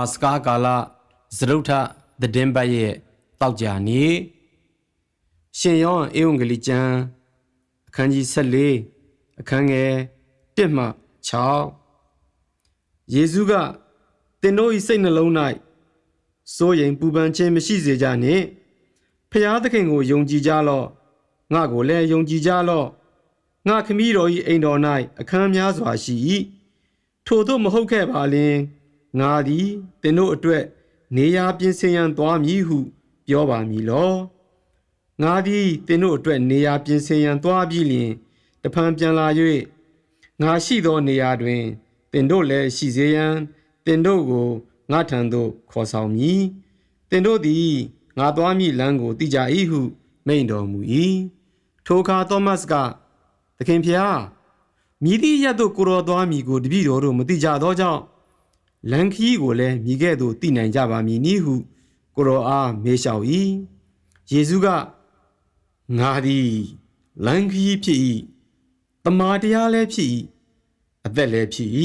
အာစကားကာလဇရုထသတင်းပတ်ရဲ့တောက်ကြနေရှင်ယောဟန်ဧဝံဂေလိကျမ်းအခန်းကြီး14အခန်းငယ်1မှ6ယေရှုကသင်တို့၏စိတ်နှလုံး၌စိုးရိမ်ပူပန်ခြင်းမရှိစေကြနှင့်ဖျားသခင်ကိုယုံကြည်ကြလော့ငါကိုလည်းယုံကြည်ကြလော့ငါခမည်းတော်၏အိမ်တော်၌အခန်းများစွာရှိ၏ထို့သောမဟုတ်ခဲ့ပါလင် ငါသည်သင်တို့အတွက် နေရာပြင်ဆင်ရန်သွားမည်ဟု ပြောပါမည်လောငါသည်သင်တို့အတွက်နေရာပြင်ဆင်ရန်သွားပြီးလျှင်တဖန်ပြန်လာ၍ငါရှိသောနေရာတွင်သင်တို့လည်းရှိစေရန်သင်တို့ကိုငါထံသို့ခေါ်ဆောင်မည်သင်တို့သည်ငါသွားမည့်လမ်းကိုသိကြ၏ဟုမိန့်တော်မူ၏ထိုအခါသောမတ်ကသခင်ဖျားမြည်သည့်ရက်သို့ကိုတော်သွားမည်ကိုတပည့်တော်တို့မသိကြသောကြောင့် လန်ခီးကိုလည်းမြည်ခဲ့သို့သိနိုင်ကြပါမည်နည်းဟု ကိုတော်အားမေးလျှောက်၏ယေရှုကငါသည်လန်ခီးဖြစ်၏တမာတရားလည်းဖြစ်၏အသက်လည်းဖြစ်၏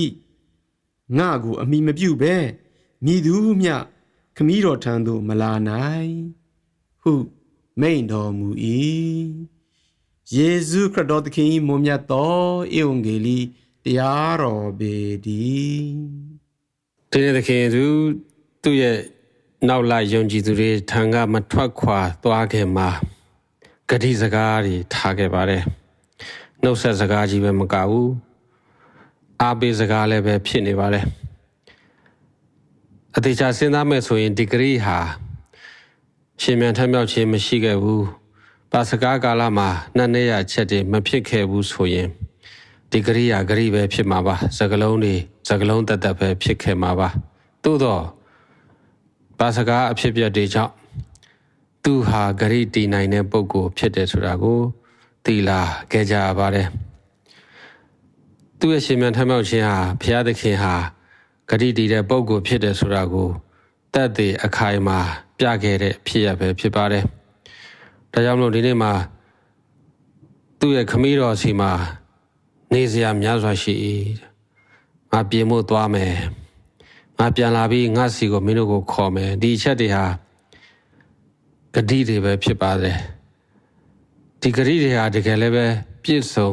ငါကိုအမိမပြုတ်ပဲမြည်သူမျှခမည်းတော်ထံသို့မလာနိုင် ဟုမိန့်တော်မူ၏ယေရှုခရစ်တော်သခင်၏မွန်မြတ်သောဧဝံဂေလိတရားတော်ပေတည်း ဒီနေ့သခင်သူသူ့ရဲ့နောက်လာယုံကြည်သူတွေထံကမထွက်ခွာသွားခင်မှာဂတိစကားတွေထားခဲ့ပါတယ်နှုတ်ဆက်စကားကြီးပဲမကဘူးအားပေးစကားလည်းပဲဖြစ်နေပါတယ်အသေးချာစဉ်းစားမယ်ဆိုရင်ဒီဂရီဟာရှင်မြန်ထမြောက်ခြင်းမရှိခဲ့ဘူးပါစကားကာလမှာနှစ်နှစ်ရချက်တွေမဖြစ်ခဲ့ဘူးဆိုရင် ဒီဂရိယာဂရိပဲဖြစ်မှာပါစကလုံးတွေစကလုံးတက်တက်ပဲဖြစ်ခဲ့မှာပါသို့တော့ပါစကားအဖြစ်အပျက်တွေကြောင့်သူဟာဂရိတည်နိုင်တဲ့ပုံကိုဖြစ်တယ်ဆိုတာကိုသိလာခဲ့ကြပါတယ်သူရဲ့ရှင်မြန်ထမြောက်ခြင်းဟာဘုရားသခင်ဟာဂရိတည်တဲ့ပုံကိုဖြစ်တယ်ဆိုတာကိုတတ်သိအခိုင်အမာပြခဲ့တဲ့ဖြစ်ရပဲဖြစ်ပါတယ်ဒါကြောင့်မလို့ဒီနေ့မှာသူ့ရဲ့ခမည်းတော်စီမှာ နေစရာများစွာရှိ၏ငါပြင်ဖို့သွားမယ်ငါပြန်လာပြီးငါစီကိုမင်းတို့ကိုခေါ်မယ်ဒီအချက်တွေဟာဂတိတွေပဲဖြစ်ပါတယ်ဒီဂတိတွေဟာတကယ်လည်းပဲပြည့်စုံ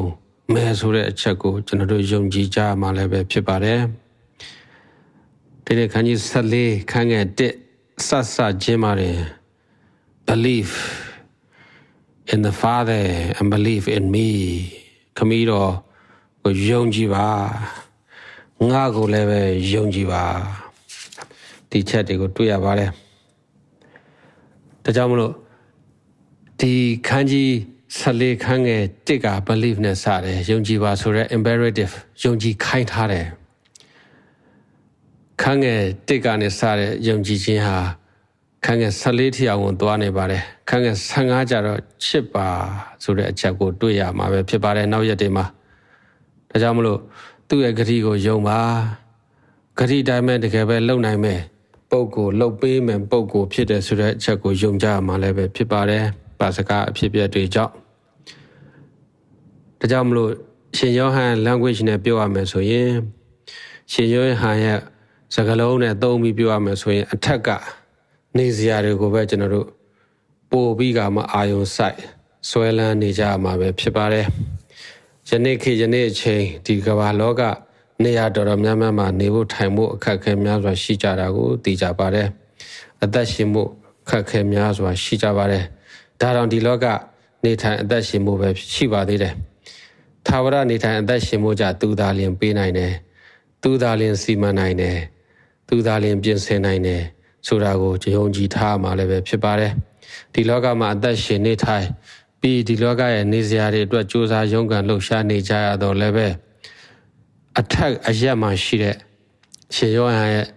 မယ်ဆိုတဲ့အချက်ကိုကျွန်တော်တို့ယုံကြည်ကြမှာလည်းပဲဖြစ်ပါတယ်ဒီနေ့ခန်းကြီး14ခန်းငယ်1ဆက်ဆက်ခြင်းပါတယ် belief in the father and believe in me ခမီးတော် ကိုယုံကြည်ပါငါကိုလည်းပဲယုံကြည်ပါဒီချက်တွေကိုတွေ့ရပါတယ်ဒါကြောင့်မလို့ဒီခန်းကြီး14ခန်းငယ်တစ်က believe နဲ့စတယ်ယုံကြည်ပါဆိုတဲ့ imperative ယုံကြည်ခိုင်းထားတယ်ခန်းငယ်တစ်ကနေစတဲ့ယုံကြည်ခြင်းဟာခန်းငယ်14ထီအောင်ကိုသွားနေပါတယ်ခန်းငယ်15ကျတော့ချစ်ပါဆိုတဲ့အချက်ကိုတွေ့ရမှာပဲဖြစ်ပါတယ်နောက်ရက်တွေမှာ ဒါကြောင့်မလို့သူ့ရဲ့ဂတိကိုယုံပါဂတိတိုင်းမဲ့တကယ်ပဲလုံနိုင်မယ်ပုံကိုလှုပ်ပေးမယ်ပုံကိုဖြစ်တယ်ဆိုတဲ့အချက်ကိုယုံကြရမှာလည်းပဲဖြစ်ပါတယ်ပါစကားအဖြစ်အပျက်တွေကြောင့်ဒါကြောင့်မလို့ရှင်ယောဟန် language နဲ့ပြောရမယ်ဆိုရင်ရှင်ယောဟန်ရဲ့စကားလုံးနဲ့သုံးပြီးပြောရမယ်ဆိုရင်အထက်ကနေစရာတွေကိုပဲကျွန်တော်တို့ပို့ပြီးကမှအာယုံဆိုင်ဆွဲလန်းနေကြမှာပဲဖြစ်ပါတယ် ယနေ့ခေတ်ယနေ့အချိန်ဒီကမ္ဘာလောကနေရာတော်တော်များများမှာနေဖို့ထိုင်ဖို့အခက်အခဲများစွာရှိကြတာကိုသိကြပါတယ်အသက်ရှင်ဖို့အခက်အခဲများစွာရှိကြပါတယ်ဒါတောင်ဒီလောကနေထိုင်အသက်ရှင်ဖို့ပဲရှိပါသေးတယ်သာဝရနေထိုင်အသက်ရှင်ဖို့ကြသူသာလျင်ပေးနိုင်တယ်သူသာလျင်စီမံနိုင်တယ်သူသာလျင်ပြင်ဆင်နိုင်တယ်ဆိုတာကိုယုံကြည်ထားမှလည်းပဲဖြစ်ပါတယ်ဒီလောကမှာအသက်ရှင်နေထိုင် ပြီးဒီလောကရဲ့နေစရာတွေအတွက်စူးစမ်းရုန်းကန်လှုပ်ရှားနေကြရတော့လည်းပဲအထက်အရက်မှရှိတဲ့ရှင်ယောဟန်ရဲ့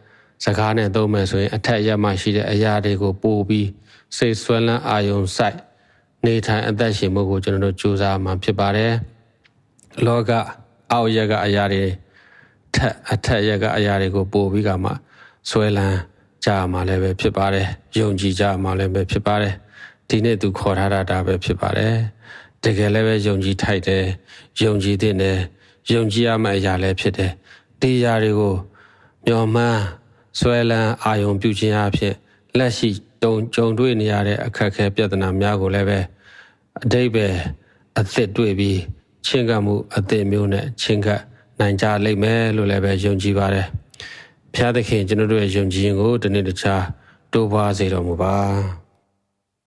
စကားနဲ့သုံးမယ်ဆိုရင်အထက်အရက်မှရှိတဲ့အရာတွေကိုပို့ပြီးစိတ်ဆွဲလန်းအာယုံစိုက်နေထိုင်အသက်ရှင်မှုကိုကျွန်တော်တို့စူးစမ်းမှဖြစ်ပါတယ်လောကအောက်ရက်ကအရာတွေထက်အထက်ရက်ကအရာတွေကိုပို့ပြီးကမှဆွဲလန်းကြမှာလည်းပဲဖြစ်ပါတယ်ယုံကြည်ကြမှာလည်းပဲဖြစ်ပါတယ် ဒီနေ့သူခေါ်ထားတာဒါပဲဖြစ်ပါတယ်တကယ်လည်းပဲယုံကြည်ထိုက်တယ်ယုံကြည်တဲ့နဲ့ယုံကြည်ရမယ့်အရာလည်းဖြစ်တယ်ဒီအရာတွေကိုမျော်မှန်းဆွဲလန်းအာယုံပြုခြင်းအဖြစ်လက်ရှိတုံကြုံတွေ့နေရတဲ့အခက်အခဲပြဿနာများကိုလည်းပဲအတိတ်ပဲအသစ်တွေ့ပြီးချင်းကပ်မှုအသစ်မျိုးနဲ့ချင်းကပ်နိုင်ကြလိမ့်မယ်လို့လည်းပဲယုံကြည်ပါတယ်။ဖျားသခင်ကျွန်တော်တို့ရဲ့ယုံကြည်ခြင်းကိုဒီနေ့တခြားတိုးပွားစေတော်မူပါ။